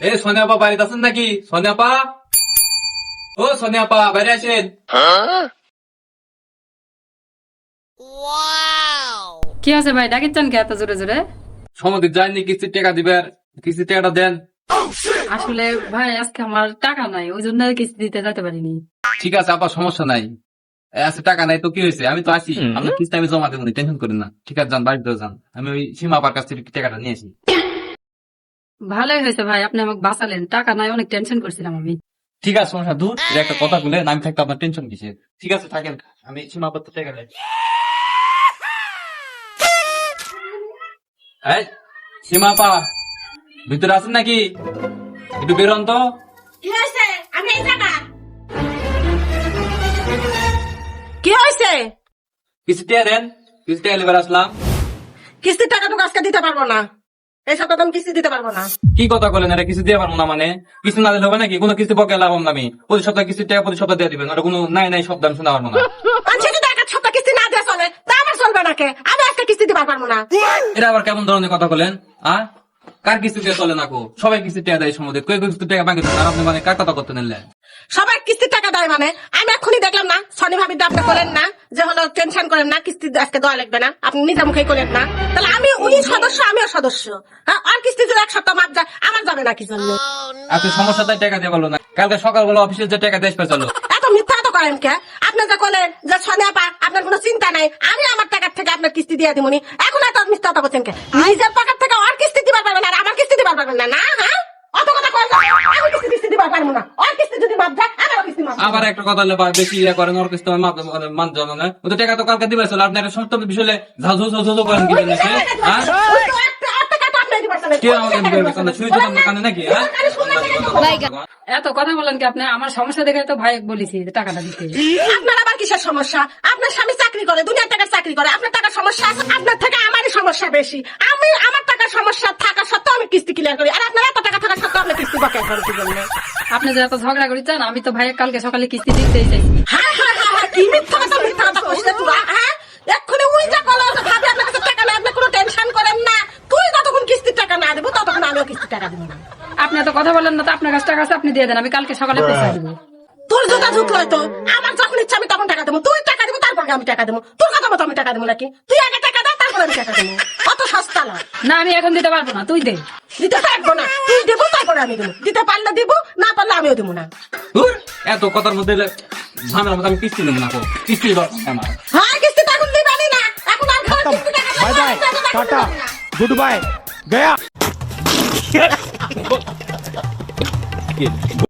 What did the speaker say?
এ সোনিয়াপা বাড়িতে আছেন নাকি? সোনিয়াপা? ও সোনিয়াপা বাইরে আসেন। কি আছে ভাই? ডাকিচ্ছেন কে এত জোরে জোরে? সমুদ্রে যায়নি কিস্তির টাকা দিবেন। কিস্তির টাকাটা দেন। আসলে ভাই আজকে আমার টাকা নাই ওই জন্য কিস্তি দিতে যেতে পারিনি। ঠিক আছে আপা সমস্যা নাই। আছে টাকা নাই তো কি হয়েছে? আমি তো আসি। আপনার কিস্তি আমি জমা দেবো টেনশন করেন না। ঠিক আছে যান বাড়িতে যান। আমি ওই সীমা আপার কাছ থেকে টাকাটা নিয়ে আসি। ভালোই হয়েছে ভাই আপনি আমাকে বাঁচালেন। টাকা নাই অনেক টেনশন করছিলাম আমি। ঠিক আছে সমস্যা দূর। এটা একটা কথা বলে আমি থাকতে আপনার টেনশন কিসের ঠিক আছে থাকেন। আমি সীমা আপার তো টাকা নেই এই, সীমা আপা ভিতরে আছেন নাকি? একটু বেরোন তো। কি হয়েছে? আমি এই জায়গা কি হয়েছে? কিস্তি টাকা দেন কিস্তি টাকা আসলাম। কিস্তির টাকা তো আজকে দিতে পারব না। এই সপ্তাহে আমি কিস্তি দিতে পারব না। কি কথা বলেন এটা কিছু দিয়ে পারব না মানে? কিস্তি না দিলে হবে নাকি? কোনো কিস্তি পকে লাভ না আমি। প্রতি সপ্তাহে কিস্তি টাকা প্রতি সপ্তাহে দিয়ে দিবেন। ওটা কোনো নাই নাই শব্দ আমি শোনা পারব না। মানুষ যদি এক সপ্তাহ কিস্তি না দিয়ে চলে তা আমার চলবে নাকি আমি আজকে কিস্তি দিতে পারব না। এটা আবার কেমন ধরনের কথা বলেন আ? কার কিস্তি দিয়ে চলে নাকো সবাই কিস্তি টাকা দেয় সমুদ্রে কিস্তি টাকা বাকি আর আপনি মানে কার কথা করতে নিলেন? সবাই কিস্তির টাকা দেয় মানে? আমি এক্ষুনি দেখলাম না। শনি ভাবি আপনি করেন না। যে হলো টেনশন করেন না কিস্তি আজকে দেওয়া লাগবে না আপনি নিজে মুখে করেন না তাহলে আমি উনি সদস্য আমিও সদস্য। হ্যাঁ আর কিস্তি যদি এক সপ্তাহ মাপ যায় আমার যাবে না কি জন্য? এত সমস্যা তাই টাকা দিয়ে বলল না। কালকে সকালবেলা অফিসে যে টাকা দেশ পেছালো এত মিথ্যা তো করেন কে? আপনি যে করলেন যে সোনিয়া পা আপনার কোনো চিন্তা নাই আমি আমার টাকার থেকে আপনার কিস্তি দিয়ে দিবনি এখন এত মিথ্যা কথা বলছেন কে? নিজের পকেট থেকে আর কিস্তি দিবার পারবেন না আর আমার কিস্তি দিবার পারবেন না। না হ্যাঁ আবার একটা কথা হলে বেশি ইয়ে করেন ওর কিস্তি আমার মাপ মান যাবে না ও তো টাকা তো কালকে দিবে চলো আপনি একটা সমস্ত বিষয়ে ঝাঁ ঝুঁ ঝুঁ ঝুঁ করেন কি জন্য হ্যাঁ? হ্যাঁ? এত কথা বলেন কি আপনি? আমার সমস্যা দেখে তো ভাই বলেছি টাকাটা দিতে। আপনার আবার কিসের সমস্যা? আপনার স্বামী চাকরি করে দুনিয়ার টাকার চাকরি করে আপনার টাকার সমস্যা আছে? আপনার থেকে আমারই সমস্যা বেশি। আমি আমার টাকার সমস্যা থাকা সত্ত্বেও আমি কিস্তি ক্লিয়ার করি। আর আপনার এত টাকা থাকা সত্ত্বেও আপনি কিস্তি বকেয়া কি জন্য আপনি যে এত ঝগড়া করেছেন আমি তো ভাই কালকে সকালে কিস্তি দিতেই হ্যাঁ হ্যাঁ হ্যাঁ হ্যাঁ কি মিথ্যা কথা মিথ্যা কথা কইছ তোরা হ্যাঁ? এক্ষুনি উই যা কল ভাবি আপনার কাছে টাকা নাই আপনি কোনো টেনশন করেন না। তুই যতক্ষণ কিস্তির টাকা না দেবো ততক্ষণ আমিও কিস্তির টাকা দেবো না। আপনি এত কথা বলেন না তো আপনার কাছে টাকা আছে আপনি দিয়ে দেন আমি কালকে সকালে পৌঁছে দেবো। তোর জোতা ঝুঁকলো তো আমার যখন ইচ্ছা আমি তখন টাকা দেবো তুই টাকা দেবো তারপরে আমি টাকা দেবো। তোর কথা মতো আমি টাকা দেবো নাকি? তুই আগে টাকা দে তারপরে আমি টাকা দেবো। অত সস্তা না না আমি এখন দিতে পারব না তুই দে। দিতে পারব না তুই দেবো আমি দেবো। দিতে পারলে দিব না পারলে আমিও দেবো না। এত কথার মধ্যে ঝামেলার মধ্যে আমি কিস্তি দেবো না কিস্তি দাও আমার। হ্যাঁ কিস্তি তখন দিবানি না। এখন আর ঘর bye bye. Tata. Good bye. Gaya.